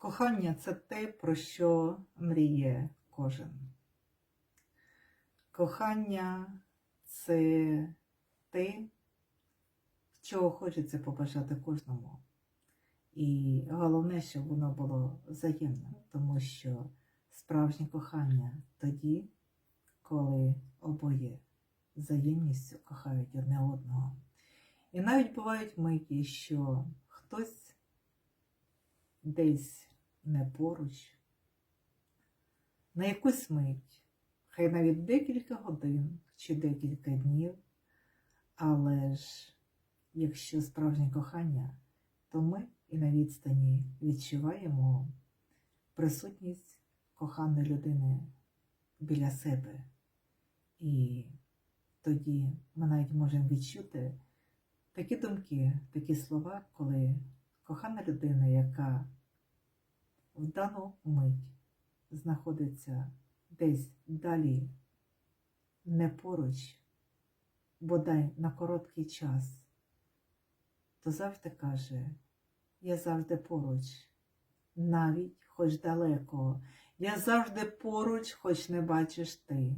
Кохання це те, про що мріє кожен. Кохання це те, чого хочеться побажати кожному. І головне, щоб воно було взаємним, тому що справжнє кохання тоді, коли обоє взаємністю кохають одне одного. І навіть бувають миті, що хтось десь не поруч, на якусь мить, хай навіть декілька годин чи декілька днів, але ж якщо справжнє кохання, то ми і на відстані відчуваємо присутність коханої людини біля себе. І тоді ми навіть можемо відчути такі думки, такі слова, коли кохана людина, яка в дану мить знаходиться десь далі, не поруч, бодай на короткий час, то завжди каже, я завжди поруч, навіть хоч далеко, я завжди поруч, хоч не бачиш ти.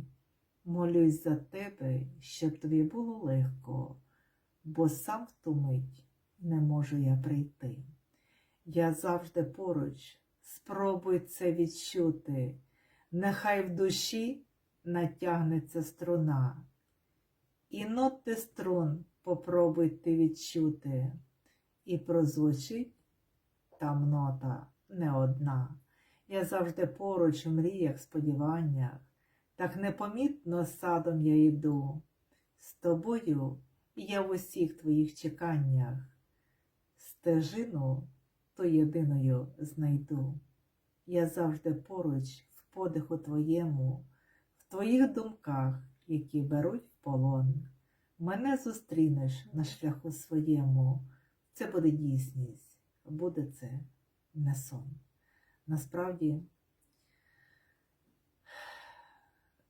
Молюсь за тебе, щоб тобі було легко, бо сам в ту мить не можу я прийти. Я завжди поруч, спробуй це відчути, нехай в душі натягнеться струна. І ноти струн попробуй ти відчути, і прозвучить там нота не одна. Я завжди поруч у мріях, сподіваннях, так непомітно садом я йду. З тобою я в усіх твоїх чеканнях, стежину то єдиною знайду. Я завжди поруч в подиху твоєму, в твоїх думках, які беруть в полон. Мене зустрінеш на шляху своєму. Це буде дійсність, буде це не сон. Насправді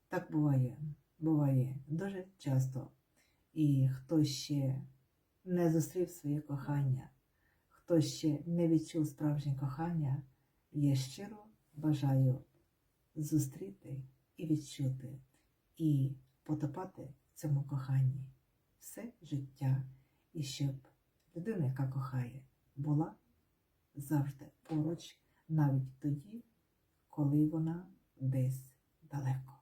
так буває, буває дуже часто. І хто ще не зустрів своє кохання, хто ще не відчув справжнє кохання, я щиро бажаю зустріти і відчути, і потопати в цьому коханні все життя, і щоб людина, яка кохає, була завжди поруч, навіть тоді, коли вона десь далеко.